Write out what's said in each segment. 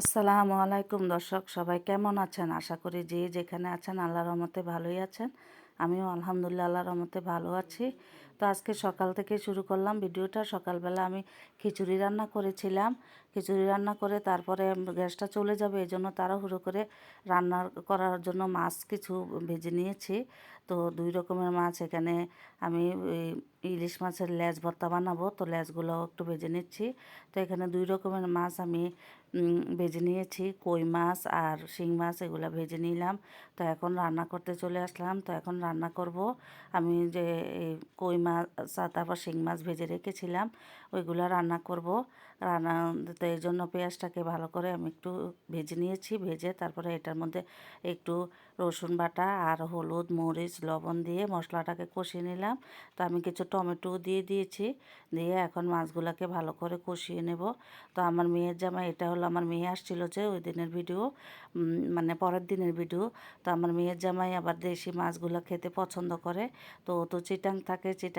আসসালামু আলাইকুম দর্শক, সবাই কেমন আছেন? আশা করি যে যেখানে আছেন, আল্লাহর রহমতে ভালোই আছেন। আমিও আলহামদুলিল্লাহ, আল্লাহর রহমতে ভালো আছি। তো আজকে সকাল থেকে শুরু করলাম ভিডিওটা। সকালবেলা আমি খিচুড়ি রান্না করেছিলাম। খিচুড়ি রান্না করে তারপরে গ্যাসটা চলে যাবে, এই জন্য তাড়াহুড়ো করে রান্না করার জন্য মাছ কিছু ভেজে নিয়েছি। তো দুই রকমের মাছ, এখানে আমি ইলিশ মাছের লেজ ভর্তা বানাবো, তো লেজগুলো একটু ভেজে নিচ্ছি। তো এখানে দুই রকমের মাছ আমি ভেজে নিয়েছি, কই মাছ আর শিং মাছ, এগুলো ভেজে নিলাম। তো এখন রান্না করতে চলে আসলাম। তো এখন রান্না করব। আমি যে কই মাছ তারপর শিং মাছ ভেজে রেখেছিলাম। ওইগুলো রান্না করব। রান্না তো এই জন্য পেঁয়াজটাকে ভালো করে আমি একটু ভেজে নিয়েছি, ভেজে তারপরে এটার মধ্যে একটু রসুন বাটা আর হলুদ, মরিচ, লবণ দিয়ে মশলাটাকে কষিয়ে নিলাম। তো আমি কিছু টমেটো দিয়ে দিয়েছি, দিয়ে এখন মাছগুলোকে ভালো করে কষিয়ে নেব। তো আমার মেয়ের জামা এটা হলো আমার মেয়ে আসছিল যে ওই দিনের ভিডিও মানে পরের দিনের ভিডিও। তো আমার মেয়ের জামাই আবার দেশি মাছগুলো খেতে পছন্দ করে। তো ও তো চিটাং থাকে, চিটাং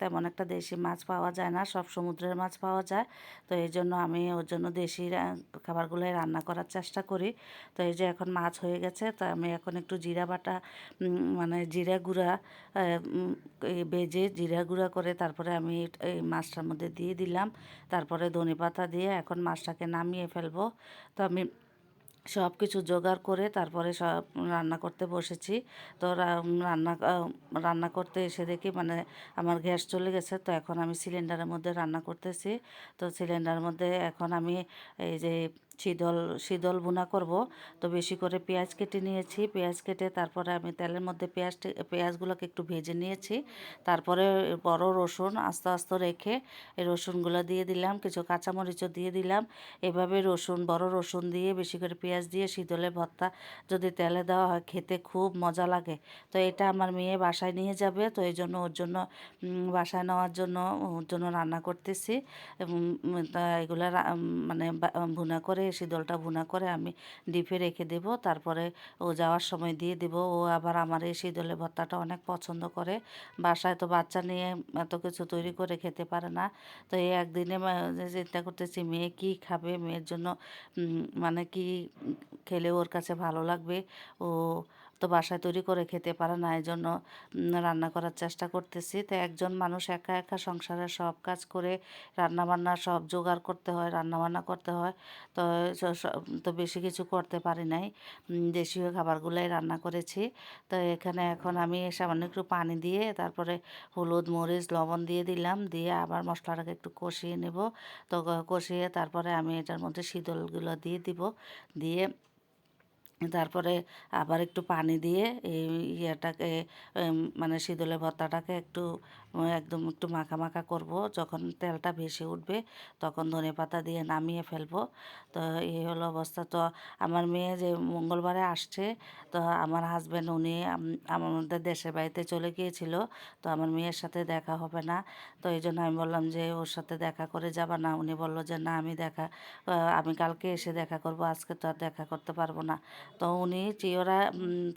তেমন একটা দেশি মাছ পাওয়া যায় না, সব সমুদ্রের মাছ পাওয়া যায়। তো এই জন্য আমি ওর জন্য দেশি খাবারগুলোই রান্না করার চেষ্টা করি। তো এই যে এখন মাছ হয়ে গেছে, তো আমি এখন একটু জিরা বাটা মানে জিরা গুঁড়া বেজে জিরা গুঁড়া করে তারপরে আমি এই মাছটার মধ্যে দিয়ে দিলাম। তারপরে ধনে পাতা দিয়ে এখন মাছটাকে নামিয়ে ফেলব। তো আমি সব কিছু জোগাড় করে তারপরে সব রান্না করতে বসেছি। তো রান্না রান্না করতে এসে দেখি মানে আমার গ্যাস চলে গেছে, তো এখন আমি সিলিন্ডারের মধ্যে রান্না করতেছি। তো সিলিন্ডারের মধ্যে এখন আমি এই যে শীতল শীতল ভুনা করব। তো বেশি করে পেঁয়াজ কেটে নিয়েছি। পেঁয়াজ কেটে তারপরে আমি তেলের মধ্যে পেঁয়াজ পেঁয়াজগুলোকে একটু ভেজে নিয়েছি। তারপরে বড় রসুন আস্তে আস্তে রেখে এই রসুনগুলো দিয়ে দিলাম, কিছু কাঁচামরিচও দিয়ে দিলাম। এভাবে রসুন, বড় রসুন দিয়ে বেশি করে পেঁয়াজ দিয়ে শীতলে ভর্তা যদি তেলে দেওয়া হয়, খেতে খুব মজা লাগে। তো এটা আমার মেয়ে বাসায় নিয়ে যাবে। তো এই জন্য ওর জন্য বাসায় নেওয়ার জন্য ওর জন্য রান্না করতেছি। এগুলো মানে ভুনা করে শীতলটা ভুনা করে আমি ডিপে রেখে দেব। তারপরে ও যাওয়ার সময় দিয়ে দেব। ও আবার আমার এই শীতলে ভর্তাটা অনেক পছন্দ করে। বাসায় তো বাচ্চা নিয়ে এত কিছু তৈরি করে খেতে পারে না। তো এই একদিনে চিন্তা করতেছি, মেয়ে কি খাবে? মেয়ের জন্য মানে কি খেলে ওর কাছে ভালো লাগবে? ও তো বাসায় তৈরি করে খেতে পারে না এই জন্য রান্না করার চেষ্টা করতেছি। তো একজন মানুষ একা একা সংসারে সব কাজ করে রান্নাবান্না সব জোগাড় করতে হয়, রান্নাবান্না করতে হয়। তো তো বেশি কিছু করতে পারি নাই। দেশীয় খাবারগুলোই রান্না করেছি। তো এখানে এখন আমি সামান্য একটু পানি দিয়ে, তারপরে হলুদ, মরিচ, লবণ দিয়ে দিলাম। দিয়ে আবার মশলাটাকে একটু কষিয়ে নেব। তো কষিয়ে তারপরে আমি এটার মধ্যে শীতলগুলো দিয়ে দিব। দিয়ে তারপরে আবার একটু পানি দিয়ে এই ইয়েটাকে মানে শীতলের ভর্তাটাকে একটু একদম একটু মাখা মাখা করব। যখন তেলটা ভেসে উঠবে তখন ধনে পাতা দিয়ে নামিয়ে ফেলব। তো এই হলো অবস্থা। তো আমার মেয়ে যে মঙ্গলবারে আসছে, তো আমার হাজব্যান্ড উনি আমাদের দেশের বাড়িতে চলে গিয়েছিল, তো আমার মেয়ের সাথে দেখা হবে না। তো এই জন্য আমি বললাম যে ওর সাথে দেখা করে যাবা না। উনি বলল যে না, আমি দেখা আমি কালকে এসে দেখা করব, আজকে তো আর দেখা করতে পারব না। তো উনি চিওরা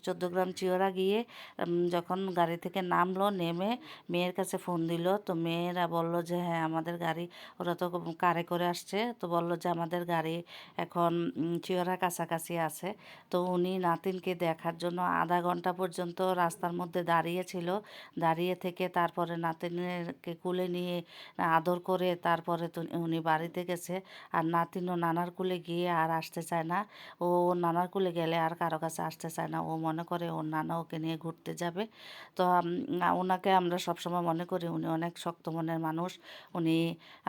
চোদ্দ গ্রাম চিওরা গিয়ে যখন গাড়ি থেকে নামলো, নেমে মেয়ের কাছে ফোন দিল। তো মেয়েরা বলল যে হ্যাঁ আমাদের গাড়ি, ওরা তো কারে করে আসছে। তো বলল যে, আমাদের গাড়ি এখন চিওরা কাছাকাছি আছে। তো উনি নাতিনকে দেখার জন্য আধা ঘণ্টা পর্যন্ত রাস্তার মধ্যে দাঁড়িয়েছিল দাঁড়িয়ে থেকে তারপরে নাতিনকে কুলে নিয়ে, আদর করে তারপরে তো উনি বাড়িতে গেছে। আর নাতিনও নানার কুলে গিয়ে আর আসতে চায় না। ও নানার কুলে গেলে আর কারও কাছে আসতে চায় না। ও মনে করে ওর নানা ওকে নিয়ে ঘুরতে যাবে। তো ওনাকে আমরা সবসময় মনে করি উনি অনেক শক্ত মনের মানুষ। উনি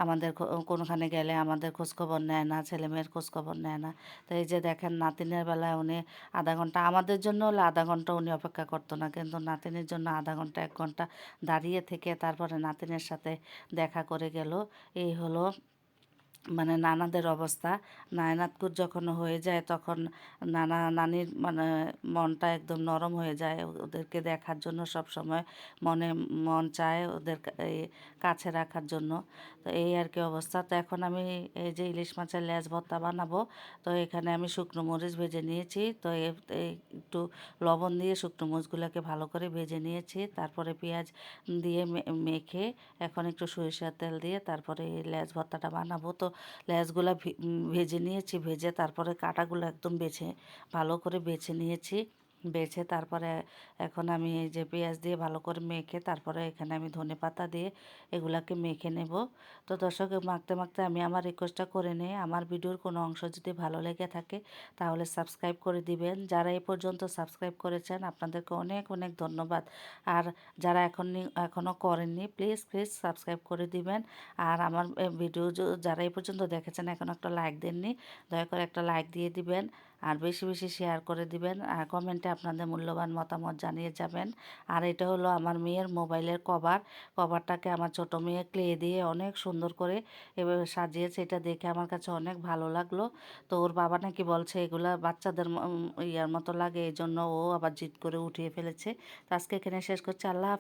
আমাদের কোনোখানে গেলে আমাদের খোঁজখবর নেয় না, ছেলেমেয়ের খোঁজখবর নেয় না। তো এই যে দেখেন নাতিনের বেলায় উনি আধা ঘণ্টা, আমাদের জন্য হলে আধা ঘণ্টা উনি অপেক্ষা করতো না। কিন্তু নাতিনের জন্য আধা ঘণ্টা, এক ঘণ্টা দাঁড়িয়ে থেকে তারপরে নাতিনের সাথে দেখা করে গেল। এই হলো মানে নানাদের অবস্থা। নায়নাতকুর যখন হয়ে যায় তখন নানা, নানির মানে মনটা একদম নরম হয়ে যায়। ওদেরকে দেখার জন্য সব সময় মনে, মন চায় ওদের কাছে রাখার জন্য। তো এই আর কি অবস্থা। তো এখন আমি এই যে ইলিশ মাছের লেজ ভর্তা বানাবো, তো এখানে আমি শুকনো মরিচ ভেজে নিয়েছি। তো একটু লবণ দিয়ে শুকনো মরিচগুলোকে ভালো করে ভেজে নিয়েছি। তারপরে পেঁয়াজ দিয়ে মেখে এখন একটু সরিষার তেল দিয়ে তারপরে লেজ ভর্তাটা বানাবো। তো লেসগুলো ভেজে নিয়েছি, ভেজে তারপরে কাটাগুলো একদম বেছে, ভালো করে বেছে নিয়েছি। বেছে তারপরে এখন আমি এই যে পেঁয়াজ দিয়ে ভালো করে মেখে তারপরে এখানে আমি ধনে পাতা দিয়ে এগুলাকে মেখে নেব। তো দর্শক মাখতে মাখতে আমি আমার রিকোয়েস্টটা করে নিই আমার ভিডিওর কোনো অংশ যদি ভালো লেগে থাকে তাহলে সাবস্ক্রাইব করে দিবেন। যারা এ পর্যন্ত সাবস্ক্রাইব করেছেন আপনাদেরকে অনেক অনেক ধন্যবাদ। আর যারা এখন এখনও করেননি প্লিজ প্লিজ সাবস্ক্রাইব করে দিবেন। আর আমার ভিডিও যারা এই পর্যন্ত দেখেছেন এখন একটা লাইক দেননি, দয়া করে একটা লাইক দিয়ে দিবেন। আর বেশি বেশি শেয়ার করে দিবেন। আর কমেন্টে আপনাদের মূল্যবান মতামত জানিয়ে যাবেন। আর এটা হলো আমার মেয়ের মোবাইলের কভার কভারটাকে আমার ছোট মেয়ে ক্লে দিয়ে অনেক সুন্দর করে এভাবে সাজিয়েছে। এটা দেখে আমার কাছে অনেক ভালো লাগল। তো ওর বাবা নাকি বলছে, এগুলা বাচ্চাদের ইয়ার মতো লাগে। এই জন্য ও আবার জিদ করে উঠিয়ে ফেলেছে। তো আজকে এখানে শেষ করছি। আল্লাহ